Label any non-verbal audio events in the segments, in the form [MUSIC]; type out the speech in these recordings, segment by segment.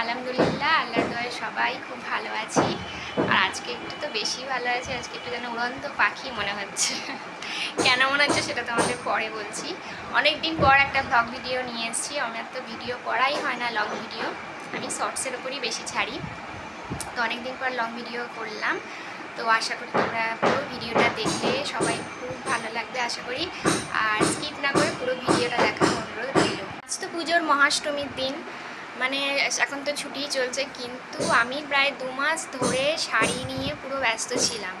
আলহামদুলিল্লাহ, আল্লাহর দয়ে সবাই খুব ভালো আছি। আর আজকে একটু তো বেশি ভালো আছে, আজকে একটু যেন উড়ন্ত পাখি মনে হচ্ছে। কেন মনে হচ্ছে সেটা তোমাদের পরে বলছি। অনেক দিন পর একটা ব্লগ ভিডিও নিয়ে এসেছি, আমার তো ভিডিও করাই হয় না লং ভিডিও আমি শর্টসের ওপরই বেশি ছাড়ি। তো অনেক দিন পর লং ভিডিও করলাম। তো আশা করি তোমরা পুরো ভিডিওটা দেখলে, সবাই খুব ভালো লাগবে আশা করি। আর স্কিপ না করে পুরো ভিডিওটা দেখার অনুরোধ রইল। আজ তো পুজোর মহাষ্টমীর দিন মানে এখন তো ছুটি চলছে, কিন্তু আমি প্রায় দু মাস ধরে শাড়ি নিয়ে পুরো ব্যস্ত ছিলাম।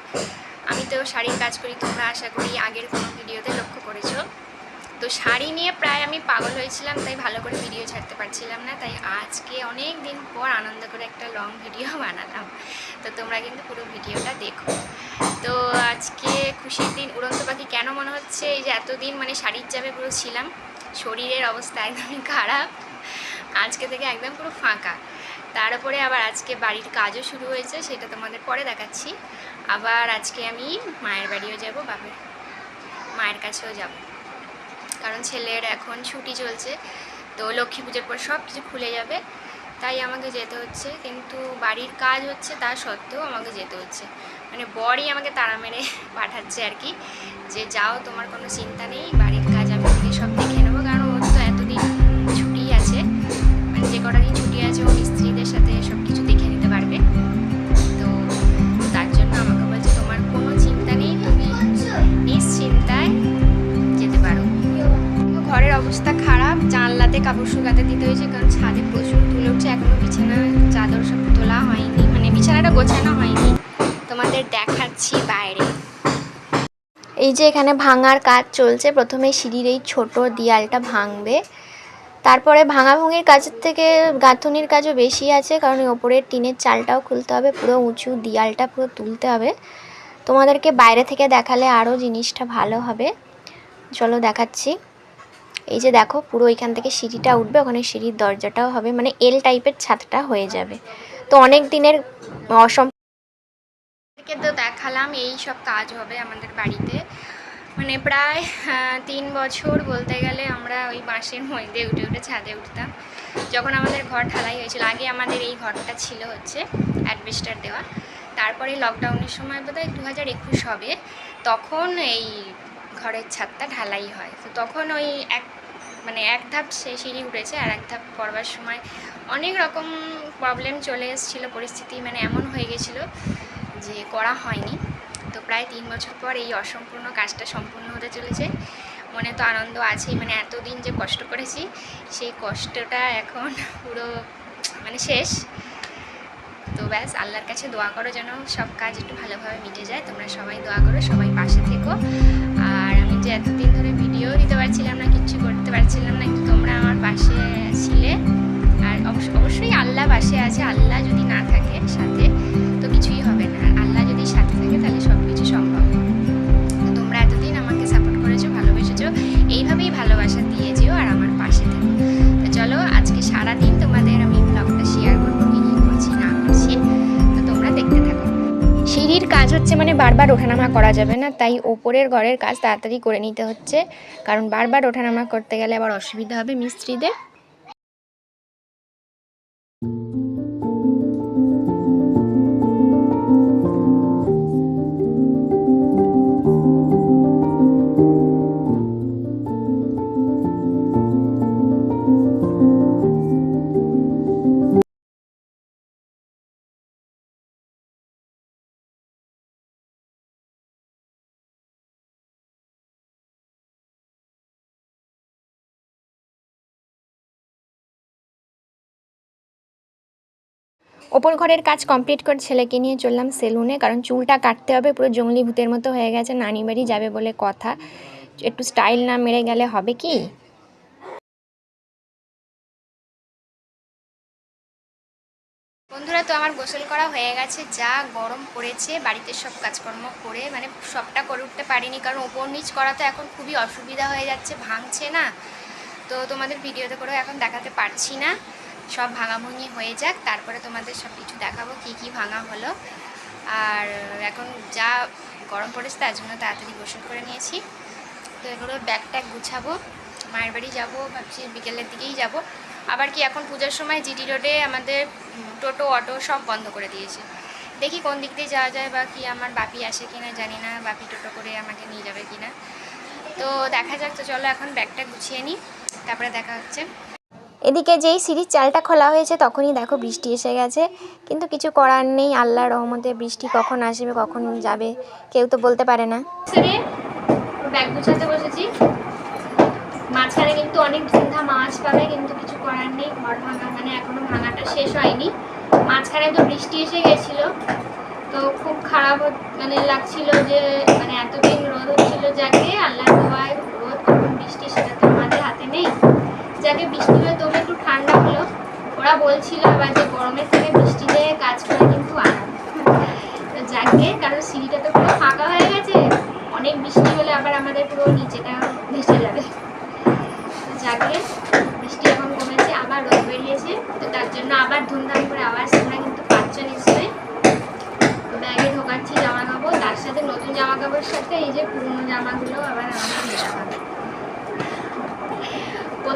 আমি তো শাড়ির কাজ করি, তোমরা আশা করি আগের কোনো ভিডিওতে লক্ষ্য করেছ। তো শাড়ি নিয়ে প্রায় আমি পাগল হয়েছিলাম, তাই ভালো করে ভিডিও ছাড়তে পারছিলাম না, তাই আজকে অনেক দিন পর আনন্দ করে একটা লং ভিডিও [LAUGHS] বানালাম। তো তোমরা কিন্তু পুরো ভিডিওটা দেখো। তো আজকে খুশির দিন, উড়ন্ত পাখি কেন মনে হচ্ছে? এই যে এতদিন মানে শাড়ির চাপে পুরো ছিলাম, শরীরের অবস্থা একদমই খারাপ। আজকে থেকে একদম পুরো ফাঁকা। তারপরে আবার আজকে বাড়ির কাজও শুরু হয়েছে, সেটা তোমাদের পরে দেখাচ্ছি। আবার আজকে আমি মায়ের বাড়িও যাব, বাপের, মায়ের কাছেও যাব। কারণ ছেলের এখন ছুটি চলছে, তো লক্ষ্মী পুজোর পর সব কিছু খুলে যাবে। তাই আমাকে যেতে হচ্ছে, কিন্তু বাড়ির কাজ হচ্ছে তা সত্ত্বেও আমাকে যেতে হচ্ছে। মানে বরই আমাকে তাড়া মেরে [LAUGHS] পাঠাচ্ছে আর কি। যে যাও, তোমার কোনো চিন্তা নেই বাড়ির কাপড় শুকাতে দিতে হয়েছে, কারণ ছাদে প্রচুর তুলে উঠছে, এখনও বিছানা, চাদর সব তোলা হয়নি মানে বিছানাটা গোছানো হয়নি। তোমাদের দেখাচ্ছি বাইরে। এই যে এখানে ভাঙার কাজ চলছে, প্রথমে সিঁড়ির এই ছোট দেয়ালটা ভাঙবে। তারপরে ভাঙাভুঙির কাজের থেকে গাঁথুনির কাজও বেশি আছে, কারণ ওপরের টিনের চালটাও খুলতে হবে, পুরো উঁচু দেয়ালটা পুরো তুলতে হবে। তোমাদেরকে বাইরে থেকে দেখালে আরও জিনিসটা ভালো হবে। চলো দেখাচ্ছি। এই যে দেখো, পুরো এখান থেকে সিঁড়িটা উঠবে, ওখানে সিঁড়ির দরজাটাও হবে মানে এল টাইপের ছাদটা হয়ে যাবে। তো অনেক দিনের অসম তো দেখালাম, এই সব কাজ হবে আমাদের বাড়িতে। মানে প্রায় তিন বছর বলতে গেলে আমরা ওই বাঁশের মধ্যে উঠে উঠে ছাদে উঠতাম। যখন আমাদের ঘর ঢালাই হয়েছিল, আগে আমাদের এই ঘরটা ছিল হচ্ছে অ্যাডভেস্টার দেওয়া। তারপরে লকডাউনের সময় বোধহয় দু হাজার একুশ হবে, তখন এই ঘরের ছাদটা ঢালাই হয়। তো তখন ওই এক মানে এক ধাপ সে সিঁড়ি উঠেছে আর এক ধাপ করবার সময় অনেক রকম প্রবলেম চলে এসেছিল, পরিস্থিতি মানে এমন হয়ে গেছিল যে করা হয়নি। তো প্রায় তিন বছর পর এই অসম্পূর্ণ কাজটা সম্পূর্ণ হতে চলেছে। মনে তো আনন্দ আছেই মানে এতদিন যে কষ্ট করেছি, সেই কষ্টটা এখন পুরো মানে শেষ। তো ব্যাস, আল্লাহর কাছে দোয়া করো যেন সব কাজ একটু ভালোভাবে মিটে যায়। তোমরা সবাই দোয়া করো, সবাই পাশে থেকো। আর আমি যে এতদিন ধরে ভিডিও দিতে পারছিলাম না, কিচ্ছু করতে পারছিলাম না কিন্তু তোমরা আমার পাশে ছিলে। আর অবশ্য অবশ্যই আল্লাহ পাশে আছে, আল্লাহ যদি না থাকে সাথে, তো কিছুই হবে না। আর কাজ হচ্ছে মানে বারবার ওঠানামা করা যাবে না, তাই ওপরের ঘরের কাজ তাড়াতাড়ি করে নিতে হচ্ছে। কারণ বারবার ওঠানামা করতে গেলে আবার অসুবিধা হবে মিস্ত্রিদের। ওপর ঘরের কাজ কমপ্লিট করে ছেলেকে নিয়ে চললাম সেলুনে, কারণ চুলটা কাটতে হবে, পুরো জঙ্গলি ভূতের মতো হয়ে গেছে, নানি বাড়ি যাবে বলে কথা। একটু স্টাইল না মেরে গেলে হবে কি? বন্ধুরা, তো আমার গোসল করা হয়ে গেছে, যা গরম পড়েছে, বাড়িতে সব কাজকর্ম করে মানে সবটা করে উঠতে পারিনি, কারণ ওপর নিচ করা তো এখন খুবই অসুবিধা হয়ে যাচ্ছে, ভাঙছে না। তো তোমাদের ভিডিওতে করেও এখন দেখাতে পারছি না। সব ভাঙাভুঙি হয়ে যাক, তারপরে তোমাদের সব কিছু দেখাবো কী কী ভাঙা হলো। আর এখন যা গরম পড়েছে তার জন্য তাড়াতাড়ি গোসল করে নিয়েছি। তো এগুলো ব্যাগ ট্যাগ গুছাবো, মায়ের বাড়ি যাব, ভাবছি বিকেলের দিকেই যাব। আবার কি এখন পূজার সময় জিটি রোডে আমাদের টোটো, অটো সব বন্ধ করে দিয়েছে। দেখি কোন দিক দিয়ে যাওয়া যায় বা কি আমার বাপি আসে কিনা জানি না, বাপি টোটো করে আমাকে নিয়ে যাবে কিনা। তো দেখা যাক, তো চলো এখন ব্যাগটা গুছিয়ে নিই, তারপরে দেখা হচ্ছে। এদিকে যেই সিঁড়ির চালটা খোলা হয়েছে তখনই দেখো বৃষ্টি এসে গেছে। কিন্তু কিছু করার নেই, আল্লাহ রহমতে বৃষ্টি কখন আসবে, কখন যাবে, কেউ তো বলতে পারে না। ব্যাগ গুছাতে বসেছি। মাঝখানে কিন্তু অনেক ধুমধাম মাছ পাবে, কিন্তু কিছু করার নেই, ঘর ভাঙা মানে এখনও ভাঙাটা শেষ হয়নি। মাঝখানে তো বৃষ্টি এসে গেছিল। তো খুব খারাপ মানে লাগছিল যে মানে এতদিন রোদ হচ্ছিল যাকে আল্লাহ দোয়ায় রোদ কখন বৃষ্টি সেটা তো আমাদের হাতে নেই। যাকে বৃষ্টি হয়ে তবু একটু ঠান্ডা হলো, ওরা বলছিল আবার যে গরমের থেকে বৃষ্টিতে কাজ করে কিন্তু তো যাকে কারণ সিঁড়িটা তো পুরো ফাঁকা হয়ে গেছে, অনেক বৃষ্টি হলে আবার আমাদের পুরো নিচেটা ভেসে যাবে। তো যাকে বৃষ্টি এখন কমেছে, আবার রোদ বেরিয়েছে, তো তার জন্য আবার ধুমধাম করে আবার তোমরা কিন্তু পাচ্ছ নিশ্চয়ই। ব্যাগে ঢোকাচ্ছি জামা কাপড় তার সাথে নতুন জামা কাপড়ের সাথে এই যে পুরনো জামাগুলো আবার আমাকে হবে।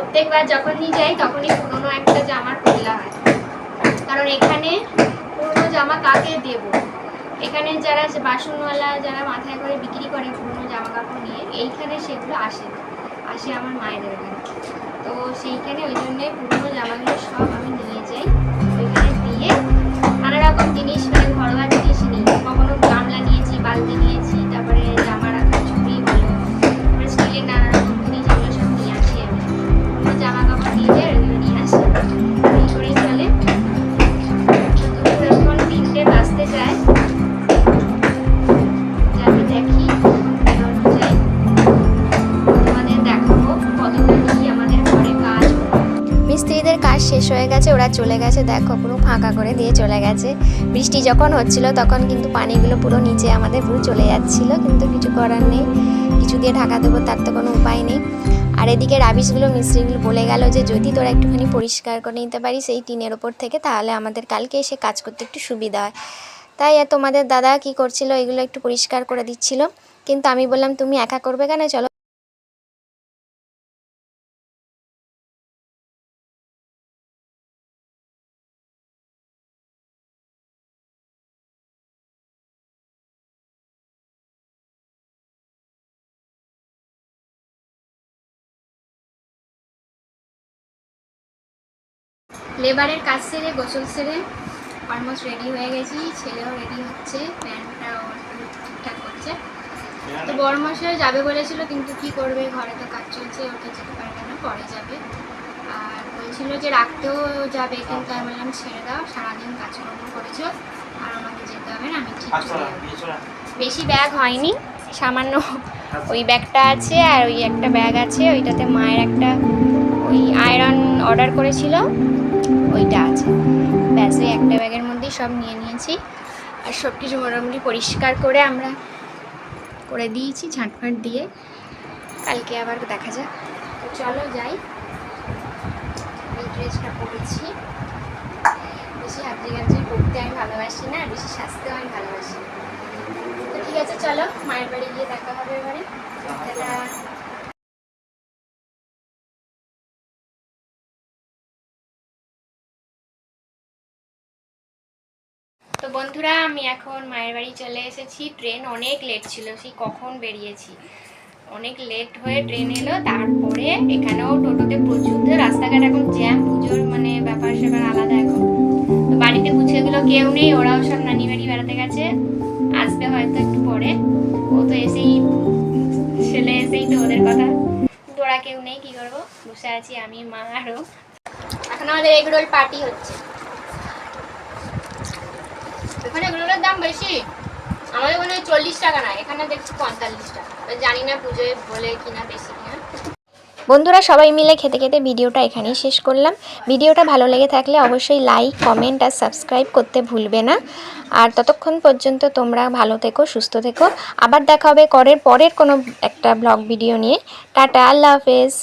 প্রত্যেকবার যখনই যাই, তখনই পুরনো একটা জামার খোলা হয়। কারণ এখানে পুরনো জামা কাকে দেব? এখানে যারা বাসনওয়ালা, যারা মাথায় করে বিক্রি করে পুরনো জামা কাপড় নিয়ে, এইখানে সেগুলো আসে আসে আমার মায়েদের এখানে। তো সেইখানে ওই জন্যে পুরনো জামাগুলো সব গেছে, ওরা চলে গেছে, দেখো পুরো ফাঁকা করে দিয়ে চলে গেছে। বৃষ্টি যখন হচ্ছিল তখন কিন্তু পানিগুলো পুরো নিচে আমাদের পুরো চলে যাচ্ছিল, কিন্তু কিছু করার নেই। কিছু দিয়ে ঢাকা দেবো, তার তো কোনো উপায় নেই। আর এদিকে রাবিশগুলো, মিস্ত্রিগুলো বলে গেল যে, যদি তোরা একটুখানি পরিষ্কার করে নিতে পারিস এই টিনের ওপর থেকে, তাহলে আমাদের কালকে এসে কাজ করতে একটু সুবিধা হয়। তাই তোমাদের দাদা কি করছিল, এগুলো একটু পরিষ্কার করে দিচ্ছিল। কিন্তু আমি বললাম, তুমি একা করবে কেন? চলো লেবারের কাজ সেরে গোসল সেরে অলমোস্ট রেডি হয়ে গেছি। ছেলেও রেডি হচ্ছে প্যান্টটাও ঠিকঠাক করছে। তো বড় মশাই যাবে বলেছিল কিন্তু কি করবে? ঘরে তো কাজ চলছে ওটা যেতে পারবে না পরে যাবে। আর বলছিল যে রাখতেও যাবে কিন্তু আমি বললাম ছেড়ে দাও সারাদিন কাজকর্ম করেছ আর আমাকে যেতে হবে না আমি ঠিক চলে বেশি ব্যাগ হয়নি সামান্য ওই ব্যাগটা আছে আর ওই একটা ব্যাগ আছে ওইটাতে মায়ের একটা ওই আয়রন অর্ডার করেছিল। ওইটা আছে। ব্যাস ওই একটা ব্যাগের মধ্যেই সব নিয়ে নিয়েছি। আর সব কিছু মোটামুটি পরিষ্কার করে আমরা করে দিয়েছি ঝাঁটফাঁট দিয়ে। কালকে আবার দেখা যাক। তো চলো যাই। এই ড্রেসটা পরেছি। বেশি হাবজি গাবজি পরতে আমি ভালোবাসি না, বেশি সাজতেও আমি ভালোবাসি তো ঠিক আছে, চলো, মায়ের বাড়ি গিয়ে দেখা হবে এবারে। বন্ধুরা, আমি এখন মায়ের বাড়ি চলে এসেছি। ট্রেন অনেক লেট ছিল সেই কখন বেরিয়েছি? অনেক লেট হয়ে ট্রেন এলো, তারপরে এখানেও টোটোতে প্রচুর রাস্তাঘাট এখন জ্যাম পুজোর মানে ব্যাপার স্যাপার আলাদা এখন। তো বাড়িতে গুছিয়েগুলো কেউ নেই, ওরাও সব নানি বাড়ি বেড়াতে গেছে। আসবে হয়তো একটু পরে। ও তো এসেই, ছেলে এসেই তো ওদের কথা। তোরা কেউ নেই, কি করব? বসে আছি আমি, মা আরও এখন আমাদের এগরোল পার্টি হচ্ছে। ওখানে এগুলোর দাম বেশি? আমাদের ওখানে চল্লিশ টাকা না, এখানে দেখছি পঁয়তাল্লিশ টাকা। জানি না পুজোয় বলে কিনা বেশি বন্ধুরা সবাই মিলে খেতে খেতে ভিডিওটা এখানেই শেষ করলাম। ভিডিওটা ভালো লেগে থাকলে অবশ্যই লাইক কমেন্ট আর সাবস্ক্রাইব করতে ভুলবে না। আর ততক্ষণ পর্যন্ত তোমরা ভালো থেকো, সুস্থ থেকো। আবার দেখা হবে করের পরের কোনো একটা ব্লগ ভিডিও নিয়ে। টাটা, আল্লাহ হাফেজ।